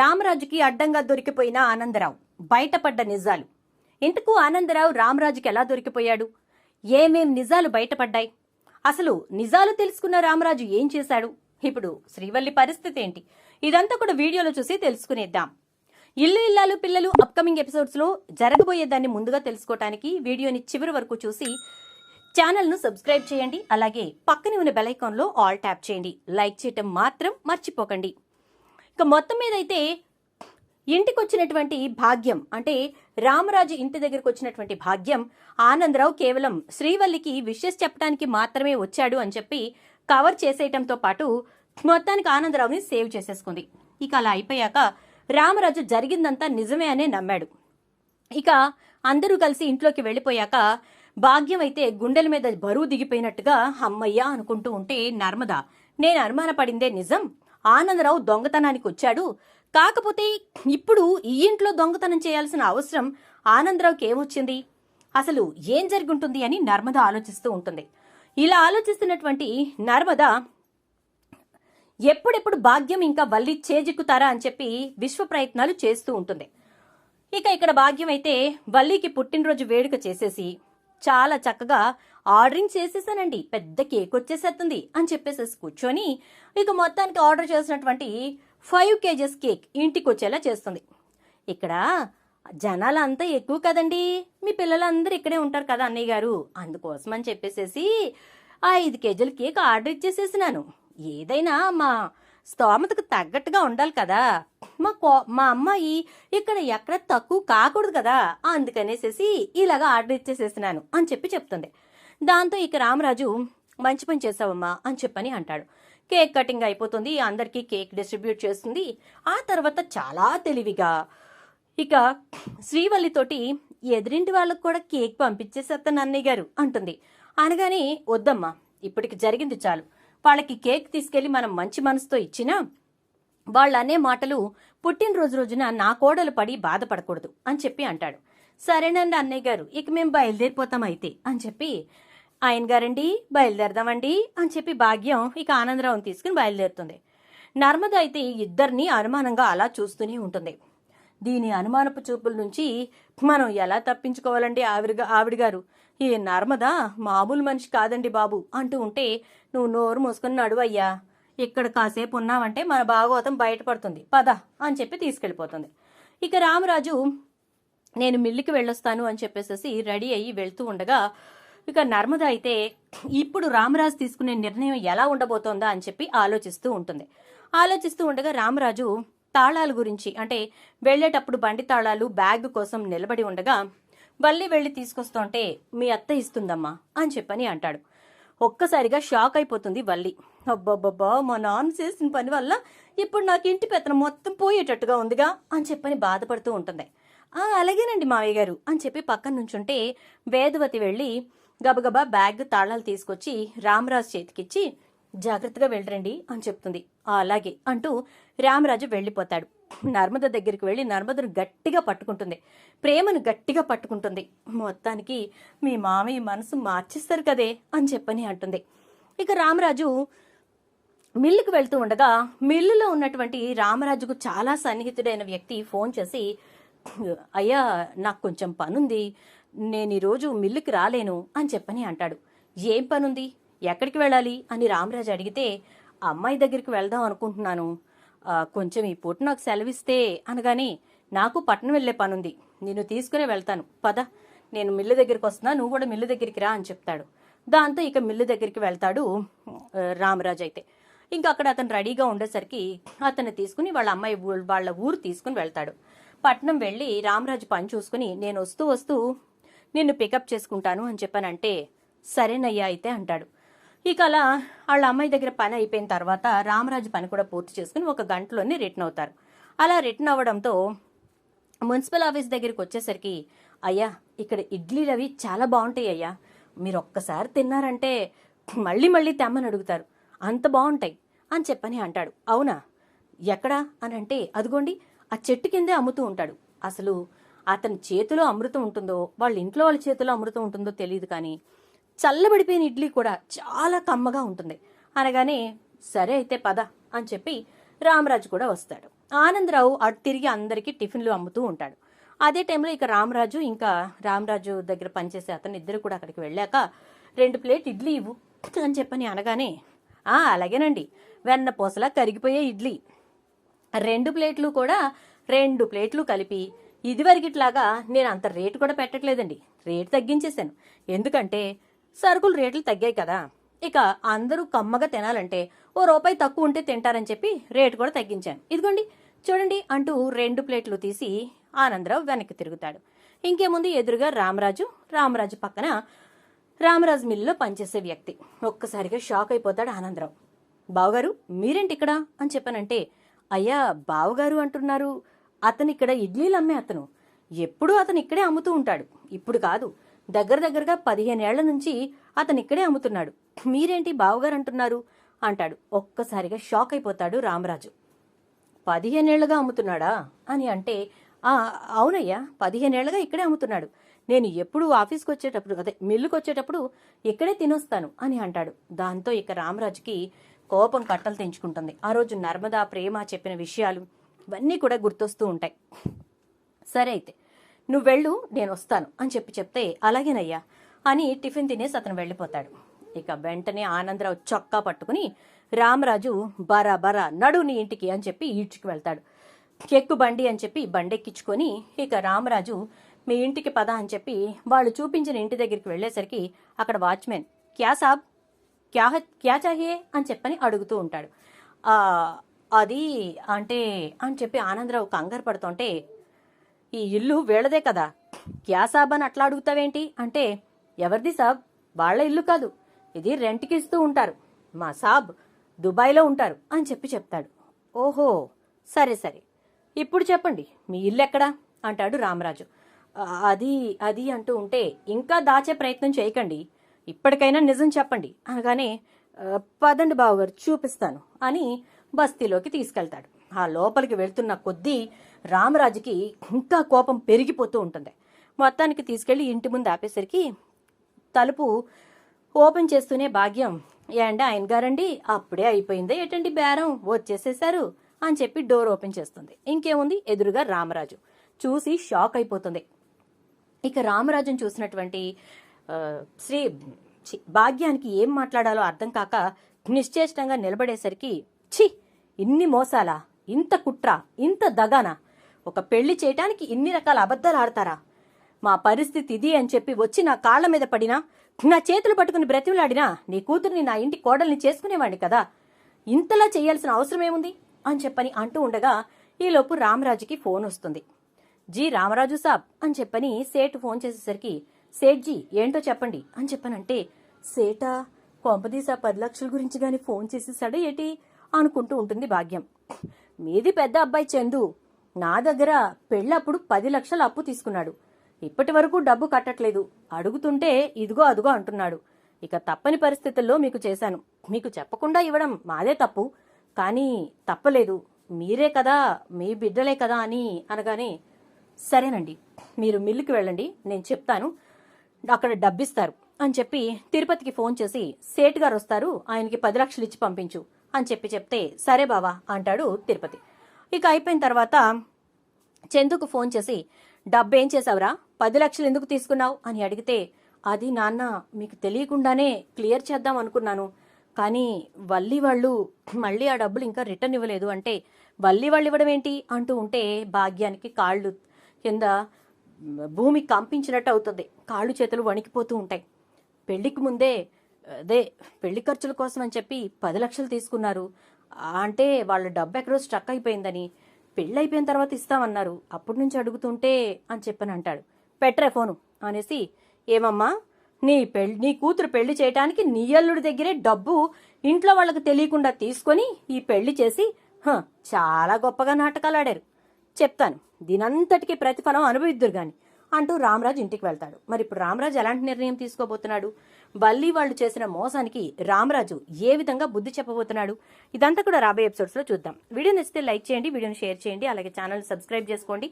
రామరాజుకి అడ్డంగా దొరికిపోయిన ఆనందరావు. బయటపడ్డ నిజాలు. ఇంతకు ఆనందరావు రామరాజుకి ఎలా దొరికిపోయాడు? ఏమేం నిజాలు బయటపడ్డాయి? అసలు నిజాలు తెలుసుకున్న రామరాజు ఏం చేశాడు? ఇప్పుడు శ్రీవల్లి పరిస్థితి ఏంటి? ఇదంతా కూడా వీడియోలో చూసి తెలుసుకునేద్దాం. ఇల్లు ఇల్లాలు పిల్లలు అప్కమింగ్ ఎపిసోడ్స్లో జరగబోయేదాన్ని జరగబోయే దాన్ని ముందుగా తెలుసుకోవటానికి వీడియోని చివరి వరకు చూసి ఛానల్ను సబ్స్క్రైబ్ చేయండి. అలాగే పక్కనే ఉన్న బెల్ ఐకాన్లో ఆల్ ట్యాప్ చేయండి. లైక్ చేయటం మాత్రం మర్చిపోకండి. ఇక మొత్తం మీద అయితే ఇంటికి వచ్చినటువంటి భాగ్యం అంటే రామరాజు ఇంటి దగ్గరకు వచ్చినటువంటి భాగ్యం ఆనందరావు కేవలం శ్రీవల్లికి విషెస్ చెప్పడానికి మాత్రమే వచ్చాడు అని చెప్పి కవర్ చేసేయటంతో పాటు మొత్తానికి ఆనందరావుని సేవ్ చేసేసుకుంది. ఇక అలా అయిపోయాక రామరాజు జరిగిందంతా నిజమే అనే నమ్మాడు. ఇక అందరూ కలిసి ఇంట్లోకి వెళ్ళిపోయాక భాగ్యం అయితే గుండెల మీద బరువు దిగిపోయినట్టుగా అమ్మయ్యా అనుకుంటూ ఉంటే నర్మదా నేను అనుమానపడిందే నిజం? ఆనందరావు దొంగతనానికి వచ్చాడు. కాకపోతే ఇప్పుడు ఈ ఇంట్లో దొంగతనం చేయాల్సిన అవసరం ఆనందరావుకి ఏమొచ్చింది? అసలు ఏం జరుగుంటుంది అని నర్మద ఆలోచిస్తూ ఉంటుంది. ఇలా ఆలోచిస్తున్నటువంటి నర్మద ఎప్పుడెప్పుడు భాగ్యం ఇంకా వల్లి చేజిక్కుతారా? అని చెప్పి విశ్వ ప్రయత్నాలు చేస్తూ ఉంటుంది. ఇక ఇక్కడ భాగ్యం అయితే వల్లికి పుట్టినరోజు వేడుక చేసేసి చాలా చక్కగా ఆర్డరింగ్ చేసేసానండి. పెద్ద కేక్ వచ్చేసేస్తుంది అని చెప్పేసేసి కూర్చొని ఇక మొత్తానికి ఆర్డర్ చేసినటువంటి ఫైవ్ కేజెస్ కేక్ ఇంటికి వచ్చేలా చేస్తుంది. ఇక్కడ జనాలంతా ఎక్కువ కదండి. మీ పిల్లలందరూ ఇక్కడే ఉంటారు కదా అన్నయ్య గారు. అందుకోసం అని చెప్పేసేసి ఐదు కేజీల కేక్ ఆర్డర్ ఇచ్చేసేసినాను. ఏదైనా మా స్తోమతకు తగ్గట్టుగా ఉండాలి కదా. మా కో మా అమ్మాయి ఇక్కడ ఎక్కడ తక్కువ కాకూడదు కదా. అందుకనేసేసి ఇలాగా ఆర్డర్ ఇచ్చేసేసినాను అని చెప్పి చెప్తుంది. దాంతో ఇక రామరాజు మంచి పని చేసావమ్మా అని చెప్పని అంటాడు. కేక్ కటింగ్ అయిపోతుంది అందరికీ కేక్ డిస్ట్రిబ్యూట్ చేస్తుంది. ఆ తర్వాత చాలా తెలివిగా ఇక శ్రీవల్లితోటి ఎదురింటి వాళ్ళకు కూడా కేక్ పంపించేసేస్తాను అన్నయ్య గారు అంటుంది. అనగానే వద్దమ్మా ఇప్పటికి జరిగింది చాలు. వాళ్ళకి కేక్ తీసుకెళ్ళి మనం మంచి మనసుతో ఇచ్చినా వాళ్ళు అనే మాటలు పుట్టినరోజు రోజున నా కోడలు పడి బాధపడకూడదు అని చెప్పి అంటాడు. సరేనండి అన్నయ్య గారు ఇక మేము బయలుదేరిపోతాం అయితే అని చెప్పి ఆయన గారండి బయలుదేరదామండి అని చెప్పి భాగ్యం ఇక ఆనందరావుని తీసుకుని బయలుదేరుతుంది. నర్మద అయితే ఇద్దరిని అనుమానంగా అలా చూస్తూనే ఉంటుంది. దీని అనుమానపు చూపుల నుంచి మనం ఎలా తప్పించుకోవాలండి ఆవిడ ఆవిడ గారు? ఈ నర్మదా మామూలు మనిషి కాదండి బాబు అంటూ ఉంటే నువ్వు నోరు మూసుకుని నడువయ్యా ఇక్కడ కాసేపు ఉన్నావంటే మన భాగవతం బయటపడుతుంది. పద అని చెప్పి తీసుకెళ్ళిపోతుంది. ఇక రామరాజు నేను మిల్లుకి వెళ్ళొస్తాను అని చెప్పేసి రెడీ అయ్యి వెళ్తూ ఉండగా ఇక నర్మద అయితే ఇప్పుడు రామరాజు తీసుకునే నిర్ణయం ఎలా ఉండబోతోందా అని చెప్పి ఆలోచిస్తూ ఉంటుంది. ఆలోచిస్తూ ఉండగా రామరాజు తాళాల గురించి అంటే వెళ్ళేటప్పుడు బండి తాళాలు బ్యాగ్ కోసం నిలబడి ఉండగా వల్లి వెళ్ళి తీసుకొస్తుంటే మీ అత్త ఇస్తుందమ్మా అని చెప్పని అంటాడు. ఒక్కసారిగా షాక్ అయిపోతుంది వల్లి. అబ్బబ్బబ్బా మా నాన్న చేసిన పని వల్ల ఇప్పుడు నాకు ఇంటి పెత్తనం మొత్తం పోయేటట్టుగా ఉందిగా అని చెప్పని బాధపడుతూ ఉంటుంది. ఆ అలాగేనండి మావయ్య గారు అని చెప్పి పక్కన నుంచుంటే వేదవతి వెళ్ళి గబగబా బ్యాగ్ తాళాలు తీసుకొచ్చి రామరాజు చేతికిచ్చి జాగ్రత్తగా వెళ్ళరండి అని చెప్తుంది. అలాగే అంటూ రామరాజు వెళ్ళిపోతాడు. నర్మద దగ్గరికి వెళ్ళి నర్మదను గట్టిగా పట్టుకుంటుంది. ప్రేమను గట్టిగా పట్టుకుంటుంది. మొత్తానికి మీ మామయ్య మనసు మార్చిస్తారు కదే అని చెప్పని అంటుంది. ఇక రామరాజు మిల్లుకు వెళ్తూ ఉండగా మిల్లులో ఉన్నటువంటి రామరాజుకు చాలా సన్నిహితుడైన వ్యక్తి ఫోన్ చేసి అయ్యా నాకు కొంచెం పనుంది. నేను ఈరోజు మిల్లుకి రాలేను అని చెప్పని అంటాడు. ఏం పనుంది? ఎక్కడికి వెళ్ళాలి? అని రామరాజు అడిగితే అమ్మాయి దగ్గరికి వెళ్దాం అనుకుంటున్నాను. కొంచెం ఈ పూట నాకు సెలవిస్తే అనగానే నాకు పట్టణం వెళ్ళే పనుంది. నిన్ను తీసుకునే వెళ్తాను. పద. నేను మిల్లు దగ్గరికి వస్తున్నా. నువ్వు కూడా మిల్లు దగ్గరికి రా అని చెప్తాడు. దాంతో ఇక మిల్లు దగ్గరికి వెళ్తాడు రామరాజు అయితే. ఇంకా అక్కడ అతను రెడీగా ఉండేసరికి అతన్ని తీసుకుని వాళ్ళ అమ్మాయి వాళ్ళ ఊరు తీసుకుని వెళ్తాడు. పట్నం వెళ్ళి రామరాజు పని చూసుకుని నేను వస్తూ వస్తూ నిన్ను పికప్ చేసుకుంటాను అని చెప్పానంటే సరేనయ్యా అయితే అంటాడు. ఇక అలా వాళ్ళ అమ్మాయి దగ్గర పని అయిపోయిన తర్వాత రామరాజు పని కూడా పూర్తి చేసుకుని ఒక గంటలోనే రిటర్న్ అవుతారు. అలా రిటర్న్ అవ్వడంతో మున్సిపల్ ఆఫీస్ దగ్గరికి వచ్చేసరికి అయ్యా ఇక్కడ ఇడ్లీలు అవి చాలా బాగుంటాయి అయ్యా. మీరు ఒక్కసారి తిన్నారంటే మళ్ళీ మళ్ళీ తెమ్మని అడుగుతారు. అంత బాగుంటాయి అని చెప్పని అంటాడు. అవునా? ఎక్కడా? అని అంటే అదిగోండి ఆ చెట్టు కిందే అమ్ముతూ ఉంటాడు. అసలు అతని చేతిలో అమృతం ఉంటుందో వాళ్ళ ఇంట్లో వాళ్ళ చేతిలో అమృతం ఉంటుందో తెలియదు కానీ చల్లబడిపోయిన ఇడ్లీ కూడా చాలా కమ్మగా ఉంటుంది. అనగానే సరే అయితే పద అని చెప్పి రామరాజు కూడా వస్తాడు. ఆనందరావు అటు తిరిగి అందరికీ టిఫిన్లు అమ్ముతూ ఉంటాడు. అదే టైంలో ఇక రామరాజు ఇంకా రామరాజు దగ్గర పనిచేసే అతను ఇద్దరు కూడా అక్కడికి వెళ్ళాక రెండు ప్లేట్ ఇడ్లీ ఇవ్వు అని చెప్పని అనగానే "ఆ, అలాగేనండి. వెన్న పూసలా కరిగిపోయే ఇడ్లీ. రెండు ప్లేట్లు కూడా రెండు ప్లేట్లు కలిపి ఇదివరకిట్లాగా నేను అంత రేటు కూడా పెట్టట్లేదండి. రేటు తగ్గించేశాను. ఎందుకంటే సరుకులు రేట్లు తగ్గాయి కదా. ఇక అందరూ కమ్మగా తినాలంటే ఓ రూపాయి తక్కువ ఉంటే తింటారని చెప్పి రేటు కూడా తగ్గించాను. ఇదిగోండి చూడండి అంటూ రెండు ప్లేట్లు తీసి ఆనందరావు వెనక్కి తిరుగుతాడు. ఇంకేముంది? ఎదురుగా రామరాజు రామరాజు పక్కన రామరాజు మిల్లులో పనిచేసే వ్యక్తి. ఒక్కసారిగా షాక్ అయిపోతాడు ఆనందరావు. బావగారు మీరేంటి ఇక్కడ? అని చెప్పానంటే అయ్యా బావగారు అంటున్నారు. అతను ఇక్కడ ఇడ్లీలు అమ్మే అతను. ఎప్పుడూ అతను ఇక్కడే అమ్ముతూ ఉంటాడు. ఇప్పుడు కాదు దగ్గర దగ్గరగా పదిహేనేళ్ళ నుంచి అతనిక్కడే అమ్ముతున్నాడు. మీరేంటి బావగారు అంటున్నారు? అంటాడు. ఒక్కసారిగా షాక్ అయిపోతాడు రామరాజు. పదిహేనేళ్ళుగా అమ్ముతున్నాడా? అని అంటే "ఆ, అవునయ్యా పదిహేనేళ్ళుగా ఇక్కడే అమ్ముతున్నాడు. నేను ఎప్పుడు ఆఫీస్కి వచ్చేటప్పుడు అదే మిల్లుకి వచ్చేటప్పుడు ఇక్కడే తినొస్తాను అని అంటాడు. దాంతో ఇక రామరాజుకి కోపం కట్టలు తెంచుకుంటుంది. ఆ రోజు నర్మదా ప్రేమ చెప్పిన విషయాలు ఇవన్నీ కూడా గుర్తొస్తూ ఉంటాయి. సరే అయితే నువ్వు వెళ్ళు నేను వస్తాను అని చెప్పి చెప్తే అలాగేనయ్యా అని టిఫిన్ తినేసి అతను వెళ్ళిపోతాడు. ఇక వెంటనే ఆనందరావు చొక్కా పట్టుకుని రామరాజు బరా బరా నడు నీ ఇంటికి అని చెప్పి ఈడ్చుకు వెళ్తాడు. ఎక్కు బండి అని చెప్పి బండెక్కించుకొని ఇక రామరాజు మీ ఇంటికి పద అని చెప్పి వాళ్ళు చూపించిన ఇంటి దగ్గరికి వెళ్ళేసరికి అక్కడ వాచ్మెన్ క్యా సాబ్? క్యా క్యా చాహియే? అని చెప్పని అడుగుతూ ఉంటాడు. అది అంటే అని చెప్పి ఆనందరావు కంగారు పడుతుంటే ఈ ఇల్లు వీళ్ళదే కదా. క్యా సాబ్ అని అట్లా అడుగుతావేంటి? అంటే ఎవరిది సాబ్? వాళ్ళ ఇల్లు కాదు. ఇది రెంట్కి ఇస్తూ ఉంటారు. మా సాబ్ దుబాయ్లో ఉంటారు అని చెప్పి చెప్తాడు. ఓహో సరే సరే. ఇప్పుడు చెప్పండి మీ ఇల్లు ఎక్కడా? అంటాడు రామరాజు. అది అది అంటూ ఉంటే ఇంకా దాచే ప్రయత్నం చేయకండి. ఇప్పటికైనా నిజం చెప్పండి. అనగానే పదండి బావగారు చూపిస్తాను అని బస్తీలోకి తీసుకెళ్తాడు. ఆ లోపలికి వెళ్తున్న కొద్దీ రామరాజుకి ఇంకా కోపం పెరిగిపోతూ ఉంటుంది. మొత్తానికి తీసుకెళ్ళి ఇంటి ముందు ఆపేసరికి తలుపు ఓపెన్ చేస్తూనే భాగ్యం ఏండి ఆయన గారండి అప్పుడే అయిపోయిందే ఏటండి బేరం? వచ్చేసేసారు అని చెప్పి డోర్ ఓపెన్ చేస్తుంది. ఇంకేముంది? ఎదురుగా రామరాజు. చూసి షాక్ అయిపోతుంది. ఇక రామరాజును చూసినటువంటి శ్రీ ఛీ, భాగ్యానికి ఏం మాట్లాడాలో అర్థం కాక నిశ్చేష్టంగా నిలబడేసరికి ఛీ ఇన్ని మోసాలా? ఇంత కుట్ర? ఇంత దగానా? ఒక పెళ్ళి చేయటానికి ఇన్ని రకాల అబద్ధాలు ఆడతారా? మా పరిస్థితి ఇది అని చెప్పి వచ్చి నా కాళ్ళ మీద పడినా నా చేతులు పట్టుకుని బ్రతిమలాడినా నీ కూతుర్ని నా ఇంటి కోడల్ని చేసుకునేవాడిని కదా. ఇంతలా చేయాల్సిన అవసరం ఏముంది? అని చెప్పని అంటూ ఉండగా ఈలోపు రామరాజుకి ఫోన్ వస్తుంది. జీ రామరాజు సాబ్ అని చెప్పని సేటు ఫోన్ చేసేసరికి సేట్జీ ఏంటో చెప్పండి. అని చెప్పనంటే సేటా కొంపదీసా పది లక్షల గురించి గాని ఫోన్ చేసేసాడు ఏటి? అనుకుంటూ ఉంటుంది భాగ్యం. మీది పెద్ద అబ్బాయి చందు నా దగ్గర పెళ్ళప్పుడు పది లక్షల అప్పు తీసుకున్నాడు. ఇప్పటి వరకు డబ్బు కట్టట్లేదు. అడుగుతుంటే ఇదిగో అదుగో అంటున్నాడు. ఇక తప్పని పరిస్థితుల్లో మీకు చేశాను. మీకు చెప్పకుండా ఇవ్వడం మాదే తప్పు. కానీ తప్పలేదు. మీరే కదా మీ బిడ్డలే కదా అని అనగానే సరేనండి మీరు మిల్లుకి వెళ్ళండి నేను చెప్తాను. అక్కడ డబ్బిస్తారు అని చెప్పి తిరుపతికి ఫోన్ చేసి సేట్ గారు వస్తారు ఆయనకి పది లక్షలు ఇచ్చి పంపించు అని చెప్పి చెప్తే సరే బావా అంటాడు తిరుపతి. ఇక అయిపోయిన తర్వాత చందుకు ఫోన్ చేసి డబ్బేం చేసావురా? పది లక్షలు ఎందుకు తీసుకున్నావు? అని అడిగితే అది నాన్న మీకు తెలియకుండానే క్లియర్ చేద్దాం అనుకున్నాను. కానీ వల్లి వాళ్ళు మళ్ళీ ఆ డబ్బులు ఇంకా రిటర్న్ ఇవ్వలేదు అంటే వల్లి వాళ్ళు ఇవ్వడం ఏంటి? అంటూ ఉంటే భాగ్యానికి కాళ్ళు కింద భూమి కంపించినట్టు అవుతుంది. కాళ్ళు చేతులు వణికిపోతూ ఉంటాయి. పెళ్ళికి ముందే అదే పెళ్ళి ఖర్చుల కోసం అని చెప్పి పది లక్షలు తీసుకున్నారు. అంటే వాళ్ళ డబ్బు ఎక్కడో స్ట్రక్ అయిపోయిందని. పెళ్ళి అయిపోయిన తర్వాత ఇస్తామన్నారు. అప్పటి నుంచి అడుగుతుంటే అని చెప్పని అంటాడు. పెట్టరే ఫోను అనేసి ఏమమ్మా నీ పెళ్ళి నీ కూతురు పెళ్ళి చేయటానికి నీ అల్లుడి దగ్గరే డబ్బు ఇంట్లో వాళ్ళకి తెలియకుండా తీసుకొని ఈ పెళ్ళి చేసి హ, చాలా గొప్పగా నాటకాలు ఆడారు చెప్తాను దీనంతటికీ ప్రతిఫలం అనుభవిద్దురు గాని. అంటూ రామరాజు ఇంటికి వెళ్తాడు. మరి ఇప్పుడు రామరాజు ఎలాంటి నిర్ణయం తీసుకోబోతున్నాడు? బల్లి వాళ్ళు చేసిన మోసానికి రామరాజు ఏ విధంగా బుద్ధి చెప్పబోతున్నాడు? ఇదంతా కూడా రాబోయే ఎపిసోడ్స్లో చూద్దాం. వీడియో నచ్చితే లైక్ చేయండి వీడియోని షేర్ చేయండి అలాగే ఛానల్ సబ్స్క్రైబ్ చేసుకోండి.